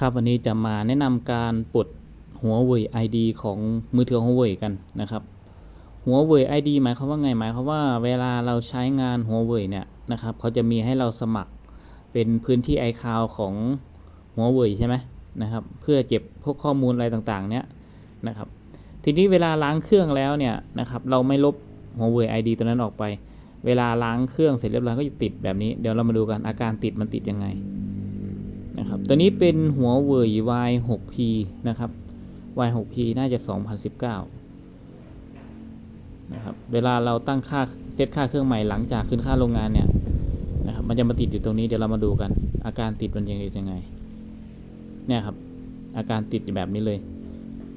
ครับวันนี้จะมาแนะนำการปลดหัวเว่ย ID ของมือถือหัวเว่ยกันนะครับหัวเว่ย ID หมายความว่าไงหมายความว่าเวลาเราใช้งานหัวเว่ยเนี่ยนะครับเขาจะมีให้เราสมัครเป็นพื้นที่ iCloud ของหัวเว่ยใช่ไหมนะครับเพื่อเก็บพวกข้อมูลอะไรต่างๆเนี่ยนะครับทีนี้เวลาล้างเครื่องแล้วเนี่ยนะครับเราไม่ลบหัวเว่ย ID ตัวนั้นออกไป เวลาล้างเครื่องเสร็จเรียบร้อยก็จะติดแบบนี้เดี๋ยวเรามาดูกันอาการติดมันติดยังไง นะครับ ตัวนี้เป็นหัวเว่ย Y6P นะครับ Y6P น่าจะ 2019 นะครับ เวลาเราตั้งค่าเซตค่าเครื่องใหม่หลังจากขึ้นค่าโรงงานเนี่ยนะครับมันจะมาติดอยู่ตรงนี้เดี๋ยวเรามาดูกัน อาการติดมันยังไงยังไงเนี่ยครับ อาการติดแบบนี้เลย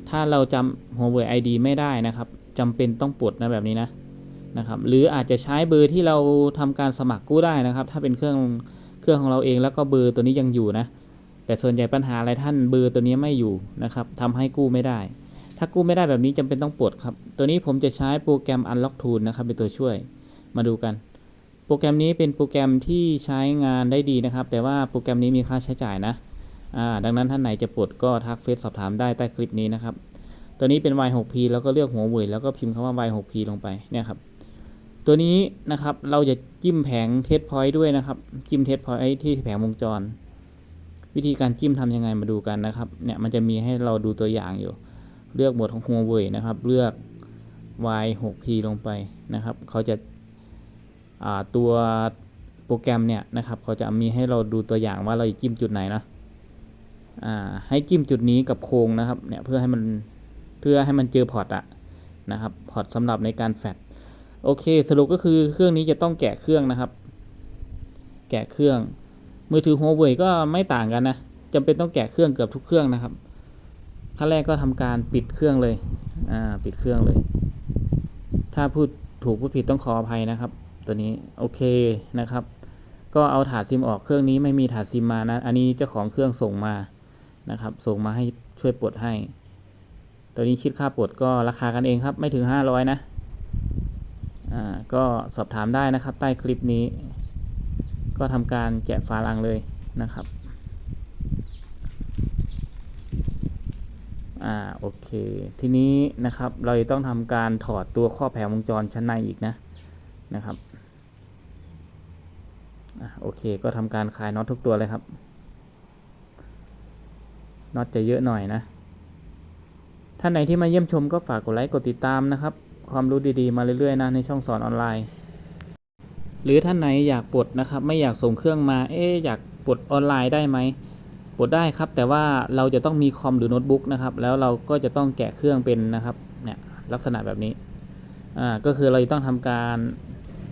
ถ้าเราจำหัวเว่ย ID ไม่ได้นะครับจำเป็นต้องปลดนะแบบนี้นะนะครับ หรืออาจจะใช้เบอร์ที่เราทำการสมัครกู้ได้นะครับ ถ้าเป็นเครื่อง เครื่องของเราเองแล้วก็เบอร์ตัวนี้ยังอยู่นะ แต่ส่วนใหญ่ปัญหาอะไรท่านเบอร์ตัวนี้ไม่อยู่นะครับทำให้กู้ไม่ได้ ถ้ากู้ไม่ได้แบบนี้จำเป็นต้องปลดครับ ตัวนี้ผมจะใช้โปรแกรม Unlock Tool นะครับเป็นตัวช่วยมาดูกัน โปรแกรมนี้เป็นโปรแกรมที่ใช้งานได้ดีนะครับ แต่ว่าโปรแกรมนี้มีค่าใช้จ่ายนะดังนั้นท่านไหนจะปลดก็ทักเฟซสอบถามได้ใต้คลิปนี้นะครับ ตัวนี้เป็น Y6P แล้วก็เลือกหัวเว่ยแล้วก็พิมพ์คำว่า Y6P ลงไปเนี่ยครับ ตัวนี้นะครับเราจะจิ้มแผงเทสพอยต์ด้วยนะครับ จิ้มเทสพอยต์ที่แผงวงจร วิธีการจิ้มทำยังไงมาดูกันนะครับเนี่ยมันจะมีให้เราดูตัวอย่างอยู่ เลือกหมวดของหัวเว่ยนะครับ เลือก Y6P ลงไปนะครับเขาจะาตัวโปรแกรมเนี่ยนะครับเขาจะมีให้เราดูตัวอย่างว่าเราจะจิ้มจุดไหนนะให้จิ้มจุดนี้กับโครงนะครับเนี่ยเพื่อให้มันเพื่อให้มันเจอพอร์ตอะนะครับพอร์ตสำหรับในการแฟด โอเค สรุปก็คือเครื่องนี้จะต้องแกะเครื่องนะครับ แกะเครื่อง มือถือหัวเว่ยก็ไม่ต่างกันนะจำเป็นต้องแกะเครื่องเกือบทุกเครื่องนะครับขั้นแรกก็ทำการปิดเครื่องเลย อ่า ปิดเครื่องเลย ถ้าพูดถูกพูดผิดต้องขออภัยนะครับ ตัวนี้ โอเคนะครับ ก็เอาถาดซิมออก เครื่องนี้ไม่มีถาดซิมมานะ อันนี้เจ้าของเครื่องส่งมา นะครับ ส่งมาให้ช่วยปลดให้ ตัวนี้คิดค่าปลดก็ราคากันเองครับ ไม่ถึง 500 นะอ่า ก็สอบถามได้นะครับ ใต้คลิปนี้ ก็ทำการแกะฝาลังเลยนะครับอ่าโอเคทีนี้นะครับเราจะต้องทำการถอดตัวข้อแผงวงจรชั้นในอีกนะนะครับอ่าโอเคก็ทำการคลายน็อตทุกตัวเลยครับน็อตจะเยอะหน่อยนะท่านไหนที่มาเยี่ยมชมก็ฝากกดไลค์กดติดตามนะครับ ความรู้ดีๆ มาเรื่อยๆนะในช่องสอนออนไลน์ หรือท่านไหนอยากปลดนะครับ ไม่อยากส่งเครื่องมา เอ๊อยากปลดออนไลน์ได้ไหมปลดได้ครับ แต่ว่าเราจะต้องมีคอมหรือโน้ตบุ๊กนะครับ แล้วเราก็จะต้องแกะเครื่องเป็นนะครับ เนี่ยลักษณะแบบนี้ อ่า ก็คือเราจะต้องทำการ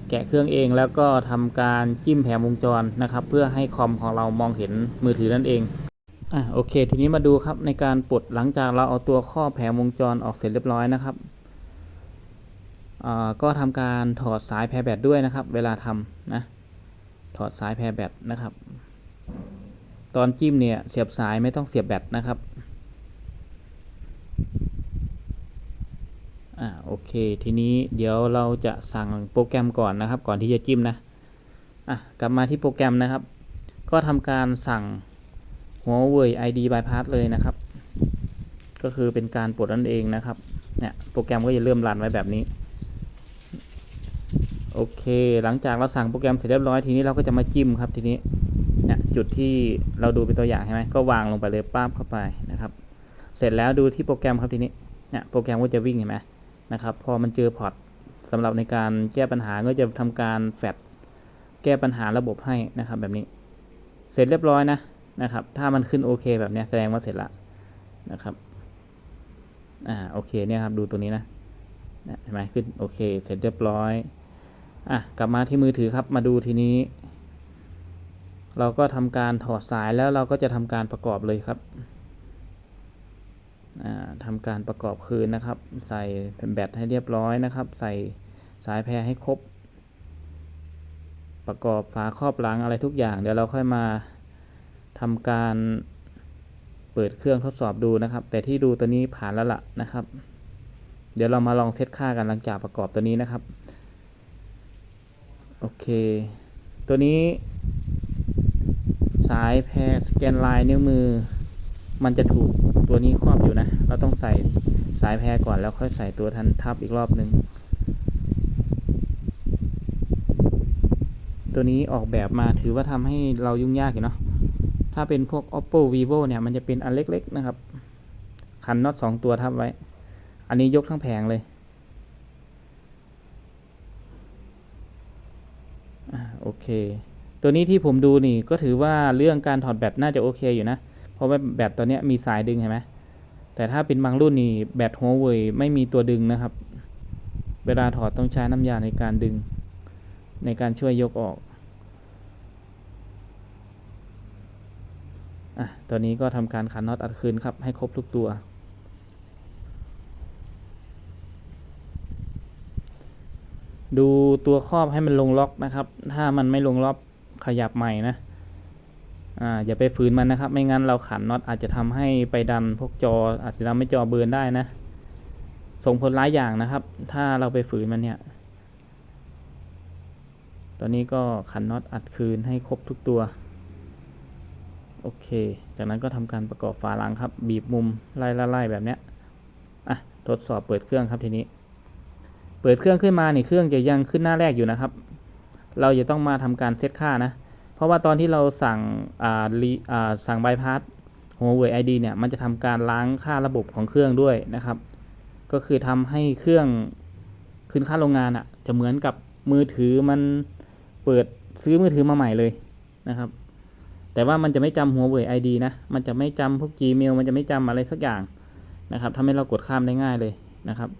แกะเครื่องเองแล้วก็ทำการจิ้มแผงวงจรนะครับ เพื่อให้คอมของเรามองเห็นมือถือนั่นเอง อะโอเค ทีนี้มาดูครับในการปลดหลังจากเราเอาตัวข้อแผงวงจรออกเสร็จเรียบร้อยนะครับ ก็ทำการถอดสายแพรแบตด้วยนะครับ เวลาทำนะถอดสายแพรแบตนะครับ ตอนจิ้มเนี่ยเสียบสายไม่ต้องเสียบแบตนะครับอ่าโอเคทีนี้เดี๋ยวเราจะสั่งโปรแกรมก่อนนะครับ ก่อนที่จะจิ้มนะอะกลับมาที่โปรแกรมนะครับ ก็ทำการสั่งหัวเว่ย ID bypass เลยนะครับ ก็คือเป็นการปลดนั่นเองนะครับเนี่ยโปรแกรมก็จะเริ่มรันไว้แบบนี้ โอเค หลังจากเราสั่งโปรแกรมเสร็จเรียบร้อยทีนี้เราก็จะมาจิ้มครับทีนี้เนี่ยจุดที่เราดูเป็นตัวอย่างใช่ไหมก็วางลงไปเลยป้าบเข้าไปนะครับ เสร็จแล้วดูที่โปรแกรมครับทีนี้เนี่ยโปรแกรมก็จะวิ่งเห็นไหมนะครับ พอมันเจอพอร์ตสำหรับในการแก้ปัญหาก็จะทำการแฟดแก้ปัญหาระบบให้นะครับ แบบนี้ เสร็จเรียบร้อยนะนะครับ ถ้ามันขึ้นโอเคแบบนี้แสดงว่าเสร็จละนะครับอ่าโอเคเนี่ยครับดูตัวนี้นะเห็นไหมขึ้นโอเค เสร็จเรียบร้อย อะกลับมาที่มือถือครับมาดูทีนี้ เราก็ทำการถอดสายแล้วเราก็จะทำการประกอบเลยครับอ่าทำการประกอบคืนนะครับ ใส่แผ่นแบตให้เรียบร้อยนะครับ ใส่สายแพรให้ครบ ประกอบฝาครอบหลังอะไรทุกอย่างเดี๋ยวเราค่อยมาทำการเปิดเครื่องทดสอบดูนะครับ แต่ที่ดูตัวนี้ผ่านแล้วล่ะนะครับ เดี๋ยวเรามาลองเซตค่ากันหลังจากประกอบตัวนี้นะครับ โอเค ตัวนี้ สายแพรสแกนลายนิ้วมือ มันจะถูกตัวนี้ครอบอยู่นะ เราต้องใส่สายแพรก่อนแล้วค่อยใส่ตัวทันทับอีกรอบหนึ่งตัวนี้ออกแบบมาถือว่าทำให้เรายุ่งยากอยู่เนาะถ้าเป็นพวก oppo vivo เนี่ย มันจะเป็นอันเล็ก ๆ นะครับ ขันน็อตสองตัวทับไว้ อันนี้ยกทั้งแผงเลย อ่าโอ เค ตัวนี้ที่ผมดูนี่ก็ถือว่าเรื่องการถอดแบตน่าจะโอเคอยู่นะ เพราะว่าแบตตัวนี้มีสายดึงเห็นไหมแต่ถ้าเป็นบางรุ่นนี่แบตหัวเว่ยไม่มีตัวดึงนะครับ เวลาถอดต้องใช้น้ำยาในการดึง ในการช่วยยกออกอะตัวนี้ก็ทำการขันน็อตอัดคืนครับให้ครบทุกตัว ดูตัวครอบให้มันลงล็อกนะครับ ถ้ามันไม่ลงล็อกขยับใหม่นะอ่าอย่าไปฝืนมันนะครับ ไม่งั้นเราขันน็อตอาจจะทำให้ไปดันพวกจออาจจะทำให้จอเบิร์นได้นะ ส่งผลร้ายอย่างนะครับ ถ้าเราไปฝืนมันเนี่ย ตอนนี้ก็ขันน็อตอัดคืนให้ครบทุกตัว โอเค จากนั้นก็ทำการประกอบฝาหลังครับ บีบมุมไล่ไล่ๆแบบเนี้ยอะทดสอบเปิดเครื่องครับทีนี้ เปิดเครื่องขึ้นมาเนี่ยเครื่องจะยังขึ้นหน้าแรกอยู่นะครับ เราจะต้องมาทำการเซตค่านะ เพราะว่าตอนที่เราสั่งอ่ารีอ่าสั่งบายพาสหัวเว่ยไอดีเนี่ยมันจะทำการล้างค่าระบบของเครื่องด้วยนะครับ ก็คือทำให้เครื่องขึ้นค่าโรงงานอะ่ะจะเหมือนกับมือถือมันเปิดซื้อมือถือมาใหม่เลยนะครับ แต่ว่ามันจะไม่จำหัวเว่ยไอดีนะ มันจะไม่จำพวก Gmail มันจะไม่จำอะไรสักอย่างนะครับทำให้เรากดข้ามได้ง่ายเลยนะครับ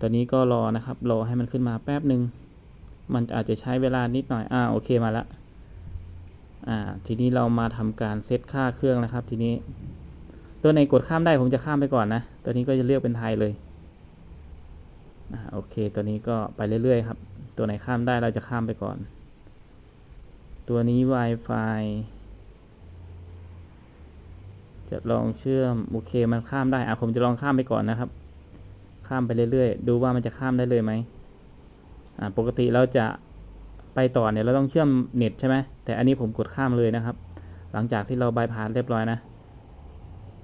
ตอนนี้ก็รอนะครับ รอให้มันขึ้นมาแป๊บหนึ่ง มันอาจจะใช้เวลานิดหน่อย อ่า โอเคมาแล้วอ่า ทีนี้เรามาทำการเซตค่าเครื่องนะครับ ทีนี้ ตัวไหนกดข้ามได้ผมจะข้ามไปก่อนนะ ตัวนี้ก็จะเลือกเป็นไทยเลย อ่า โอเค ตัวนี้ก็ไปเรื่อยๆครับ ตัวไหนข้ามได้เราจะข้ามไปก่อน ตัวนี้ Wi-Fi จะลองเชื่อม โอเค มันข้ามได้ อะผมจะลองข้ามไปก่อนนะครับ ข้ามไปเรื่อยๆ ดูว่ามันจะข้ามได้เลยไหมอ่าปกติเราจะไปต่อเนี่ยเราต้องเชื่อมเน็ตใช่ไหมแต่อันนี้ผมกดข้ามเลยนะครับ หลังจากที่เราบายพาสเรียบร้อยนะ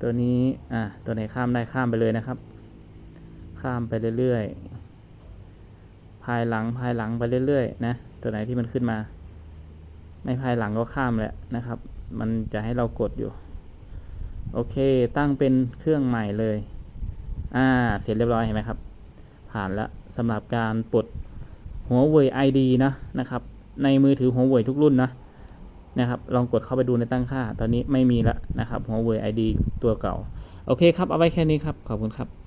ตัวนี้อ่าตัวไหนข้ามได้ข้ามไปเลยนะครับ ข้ามไปเรื่อยๆ ภายหลังภายหลังไปเรื่อยๆ นะ ตัวไหนที่มันขึ้นมา ไม่ภายหลังก็ข้ามแหละนะครับ มันจะให้เรากดอยู่ โอเคตั้งเป็นเครื่องใหม่เลย อ่า เสร็จเรียบร้อยเห็นไหมครับ ผ่านแล้วสำหรับการปลดหัวเว่ย ID นะนะครับ ในมือถือหัวเว่ยทุกรุ่นนะนะครับ ลองกดเข้าไปดูในตั้งค่า ตอนนี้ไม่มีแล้วนะครับหัวเว่ย ID ตัวเก่า โอเคครับ เอาไว้แค่นี้ครับ ขอบคุณครับ